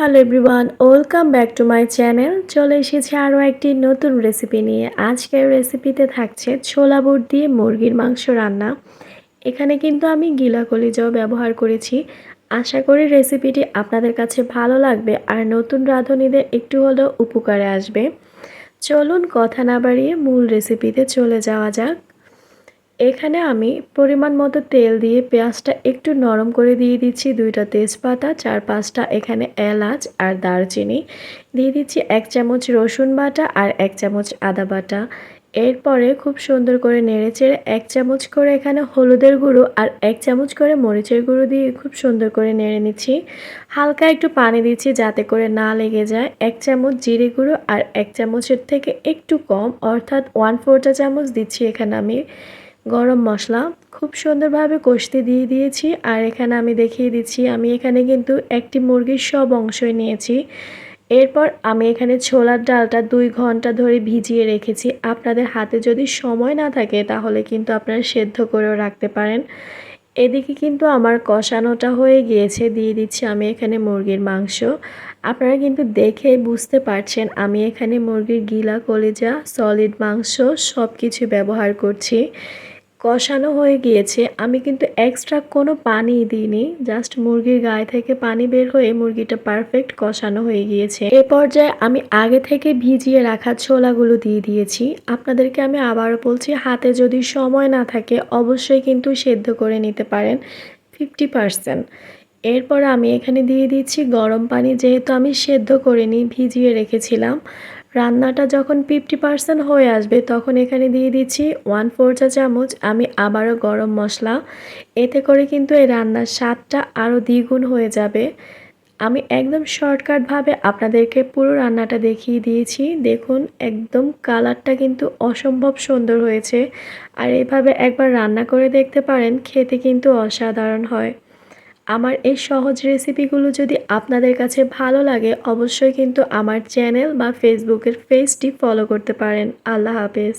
Hello everyone welcome back to my channel চলে এসেছি আরও একটি নতুন রেসিপি নিয়ে। আজকের রেসিপিতে থাকছে ছোলা বুট দিয়ে মুরগির মাংস রান্না। এখানে কিন্তু আমি গিলা কলিজাও ব্যবহার করেছি। আশা করি রেসিপিটি আপনাদের কাছে ভালো লাগবে আর নতুন রাঁধুনিদের একটু হলেও উপকারে আসবে। চলুন কথা না বাড়িয়ে মূল রেসিপিতে চলে যাওয়া যাক। এখানে আমি পরিমাণ মতো তেল দিয়ে পেঁয়াজটা একটু নরম করে দিয়ে দিচ্ছি, দুইটা তেজপাতা, চার পাঁচটা এখানে এলাচ আর দারচিনি। দিয়ে দিচ্ছি এক চামচ রসুন বাটা আর এক চামচ আদা বাটা। এরপরে খুব সুন্দর করে নেড়েচেড়ে এক চামচ করে এখানে হলুদের গুঁড়ো আর এক চামচ করে মরিচের গুঁড়ো দিয়ে খুব সুন্দর করে নেড়ে নিচ্ছি। হালকা একটু পানি দিচ্ছি যাতে করে না লেগে যায়। এক চামচ জিরে গুঁড়ো আর এক চামচের থেকে একটু কম, অর্থাৎ ওয়ান ফোরটা চামচ দিচ্ছি এখানে আমি। গরম মশলা খুব সুন্দরভাবে কষতে দিয়ে দিয়েছি আর এখানে আমি দেখিয়ে দিচ্ছি, আমি এখানে কিন্তু একটি মুরগির সব অংশই নিয়েছি। এরপর আমি এখানে ছোলার ডালটা দুই ঘণ্টা ধরে ভিজিয়ে রেখেছি। আপনাদের হাতে যদি সময় না থাকে তাহলে কিন্তু আপনারা সেদ্ধ করেও রাখতে পারেন। এদিকে কিন্তু আমার কষানোটা হয়ে গিয়েছে, দিয়ে দিচ্ছি আমি এখানে মুরগির মাংস। আপনারা কিন্তু দেখে বুঝতে পারছেন আমি এখানে মুরগির গিলা, কলেজা সলিড মাংস সব কিছু ব্যবহার করছি। কষানো হয়ে গিয়েছে। আমি কিন্তু এক্সট্রা কোনো পানি দিইনি জাস্ট মুরগির গায়ে থেকে পানি বের হয়ে মুরগিটা পারফেক্ট কষানো হয়ে গিয়েছে। এ পর্যায়ে আমি আগে থেকে ভিজিয়ে রাখা ছোলাগুলো দিয়ে দিয়েছি। আপনাদেরকে আমি আবারও বলছি, হাতে যদি সময় না থাকে অবশ্যই কিন্তু সেদ্ধ করে নিতে পারেন ফিফটি এরপর আমি এখানে দিয়ে দিচ্ছি গরম পানি, যেহেতু আমি সেদ্ধ করে নিই ভিজিয়ে রেখেছিলাম। রান্নাটা যখন ফিফটি পার্সেন্ট হয়ে আসবে, তখন এখানে দিয়ে দিচ্ছি ওয়ান ফোর চা চামচ আমি আবারও গরম মশলা। এতে করে কিন্তু এই রান্নার স্বাদটা আরও দ্বিগুণ হয়ে যাবে। আমি একদম শর্টকাটভাবে আপনাদেরকে পুরো রান্নাটা দেখিয়ে দিয়েছি। দেখুন, একদম কালারটা কিন্তু অসম্ভব সুন্দর হয়েছে। আর এভাবে একবার রান্না করে দেখতে পারেন, খেতে কিন্তু অসাধারণ হয়। আমার এই সহজ রেসিপিগুলো যদি আপনাদের কাছে ভালো লাগে, অবশ্যই কিন্তু আমার চ্যানেল বা ফেসবুকের পেজটি ফলো করতে পারেন। আল্লাহ হাফেজ।